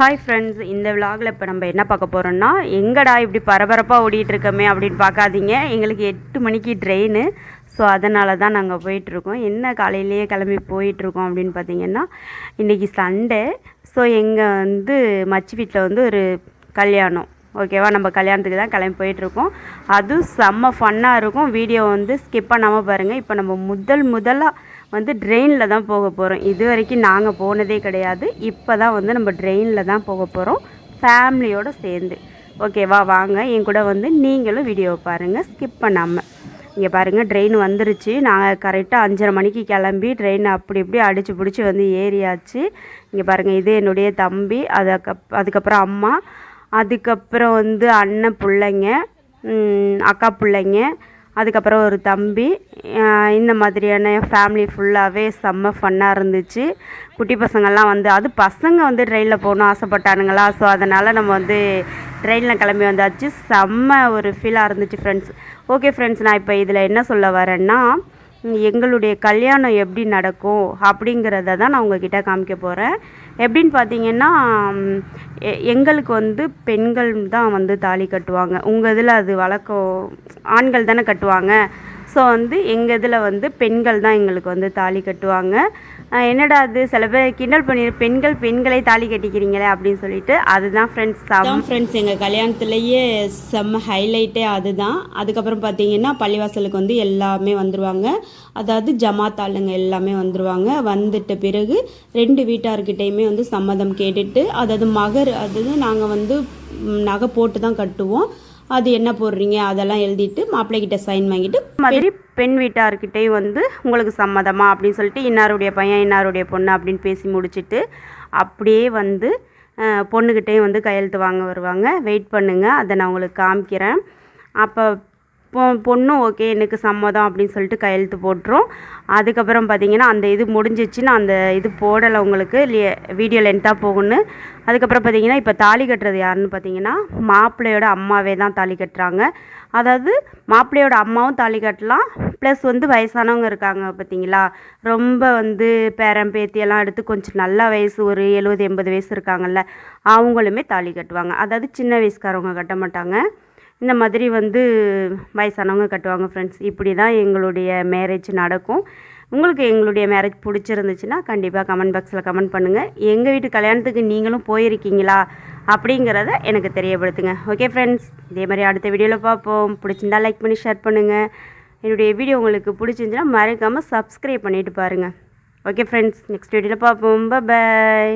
Hi friends இந்த விலாகில் இப்போ நம்ம என்ன பார்க்க போகிறோம்னா எங்கடா இப்படி பரபரப்பாக ஓடிட்டுருக்கோமே அப்படின்னு பார்க்காதீங்க. எங்களுக்கு எட்டு மணிக்கு ட்ரெயின் ஸோ அதனால தான் நாங்கள் போயிட்டுருக்கோம். என்ன காலையிலேயே கிளம்பி போயிட்டுருக்கோம் அப்படின்னு பார்த்தீங்கன்னா இன்றைக்கி சண்டே ஸோ எங்கள் வந்து மச்சி வீட்டில் வந்து ஒரு கல்யாணம். ஓகேவா நம்ம கல்யாணத்துக்கு தான் கிளம்பி போயிட்டுருக்கோம். அதுவும் செம்ம ஃபன்னாக இருக்கும். வீடியோ வந்து ஸ்கிப் பண்ணாமல் பாருங்கள் இப்போ நம்ம முதல் முதலாக வந்து ட்ரெயினில் தான் போக போகிறோம் இது வரைக்கும் நாங்கள் போனதே கிடையாது. இப்போ தான் வந்து நம்ம ட்ரெயினில் தான் போக போகிறோம் ஃபேமிலியோடு சேர்ந்து. ஓகேவா வாங்க. என் கூட வந்து நீங்களும் வீடியோ பாருங்கள் ஸ்கிப் பண்ணாமல் இங்கே பாருங்கள் ட்ரெயின் வந்துருச்சு. நாங்கள் கரெக்டாக அஞ்சரை மணிக்கு கிளம்பி ட்ரெயின் அப்படி இப்படி அடித்து பிடிச்சி வந்து ஏறியாச்சு. இங்கே பாருங்கள் இது என்னுடைய தம்பி அதுக்கப் அதுக்கப்புறம் அம்மா அதுக்கப்புறம் வந்து அண்ணன் பிள்ளைங்க அக்கா பிள்ளைங்க அதுக்கப்புறம் ஒரு தம்பி. இந்த மாதிரியான ஃபேமிலி ஃபுல்லாகவே செம்ம ஃபன்னாக இருந்துச்சு. குட்டி பசங்கள்லாம் வந்து அது பசங்க வந்து ட்ரெயினில் போகணும் ஆசைப்பட்டானுங்களா? ஸோ அதனால் நம்ம வந்து ட்ரெயினில் கிளம்பி வந்தாச்சு. செம்ம ஒரு ஃபீலாக இருந்துச்சு ஃப்ரெண்ட்ஸ் ஓகே ஃப்ரெண்ட்ஸ் நான் இப்போ இதில் என்ன சொல்ல வரேன்னா எங்களுடைய கல்யாணம் எப்படி நடக்கும் அப்படிங்கிறத தான் நான் உங்ககிட்ட காமிக்க போகிறேன் எப்படின்னு பார்த்தீங்கன்னா எங்களுக்கு வந்து பெண்கள் தான் வந்து தாலி கட்டுவாங்க. உங்கள் இதில் அது வழக்கம் ஆண்கள் தானே கட்டுவாங்க. ஸோ வந்து எங்கள் இதில் வந்து பெண்கள் தான் எங்களுக்கு வந்து தாலி கட்டுவாங்க. என்னடா அது சில பேர் கிண்டல் பண்ணி பெண்கள் பெண்களை தாலி கட்டிக்கிறீங்களே அப்படின்னு சொல்லிட்டு அதுதான் ஃப்ரெண்ட்ஸ் தான். ஃப்ரெண்ட்ஸ் எங்கள் கல்யாணத்துலேயே செம்ம ஹைலைட்டே அதுதான். அதுக்கப்புறம் பார்த்தீங்கன்னா பள்ளிவாசலுக்கு வந்து எல்லாமே வந்துருவாங்க. அதாவது ஜமாத் ஆளுங்க எல்லாமே வந்துருவாங்க. வந்துட்ட பிறகு ரெண்டு வீட்டார்கிட்டையுமே வந்து சம்மதம் கேட்டுட்டு அதாவது மகர் அதாவது நாங்கள் வந்து நகை போட்டு தான் கட்டுவோம். அது என்ன போடுறீங்க? அதெல்லாம் எழுதிட்டு மாப்பிள்ளைகிட்ட சைன் வாங்கிட்டு மாதிரி பெண் வீட்டார்கிட்டையும் வந்து உங்களுக்கு சம்மதமா அப்படின்னு சொல்லிட்டு இன்னாருடைய பையன் இன்னாருடைய பொண்ணு அப்படின்னு பேசி முடிச்சிட்டு அப்படியே வந்து பொண்ணுக்கிட்டேயும் வந்து கையெழுத்து வாங்க வருவாங்க. வெயிட் பண்ணுங்கள் அதை நான் உங்களுக்கு காமிக்கிறேன். அப்போ பொ பொண்ணும் ஓகே எனக்கு சம்மதம் அப்படின்னு சொல்லிட்டு கையெழுத்து போட்டுரும். அதுக்கப்புறம் பார்த்தீங்கன்னா அந்த இது முடிஞ்சிச்சுன்னு அந்த இது போடலை உங்களுக்கு வீடியோ லென்த்தாக போகும்னு. அதுக்கப்புறம் பார்த்தீங்கன்னா இப்போ தாலி கட்டுறது யாருன்னு பார்த்தீங்கன்னா மாப்பிள்ளையோட அம்மாவே தான் தாலி கட்டுறாங்க. அதாவது மாப்பிள்ளையோட அம்மாவும் தாலி கட்டலாம். ப்ளஸ் வந்து வயசானவங்க இருக்காங்க பார்த்தீங்களா ரொம்ப வந்து பேரன் பேத்தியெல்லாம் எடுத்து கொஞ்சம் நல்ல வயசு ஒரு எழுபது எண்பது வயசு இருக்காங்கல்ல அவங்களுமே தாலி கட்டுவாங்க. அதாவது சின்ன வயசுக்காரவங்க கட்ட மாட்டாங்க. இந்த மாதிரி வந்து வயசானவங்க கட்டுவாங்க ஃப்ரெண்ட்ஸ் இப்படி தான் எங்களுடைய மேரேஜ் நடக்கும். உங்களுக்கு எங்களுடைய மேரேஜ் பிடிச்சிருந்துச்சுன்னா கண்டிப்பாக கமெண்ட் பாக்ஸில் கமெண்ட் பண்ணுங்கள் எங்கள் வீட்டு கல்யாணத்துக்கு நீங்களும் போயிருக்கீங்களா? அப்படிங்கிறத எனக்கு தெரியப்படுத்துங்க. ஓகே ஃப்ரெண்ட்ஸ் இதே மாதிரி அடுத்த வீடியோவில் பார்ப்போம். பிடிச்சிருந்தா லைக் பண்ணி ஷேர் பண்ணுங்கள் என்னுடைய வீடியோ உங்களுக்கு பிடிச்சிருந்துச்சுன்னா மறக்காமல் சப்ஸ்கிரைப் பண்ணிட்டு பாருங்கள் ஓகே ஃப்ரெண்ட்ஸ் நெக்ஸ்ட் வீடியோவில் பார்ப்போம். பாய்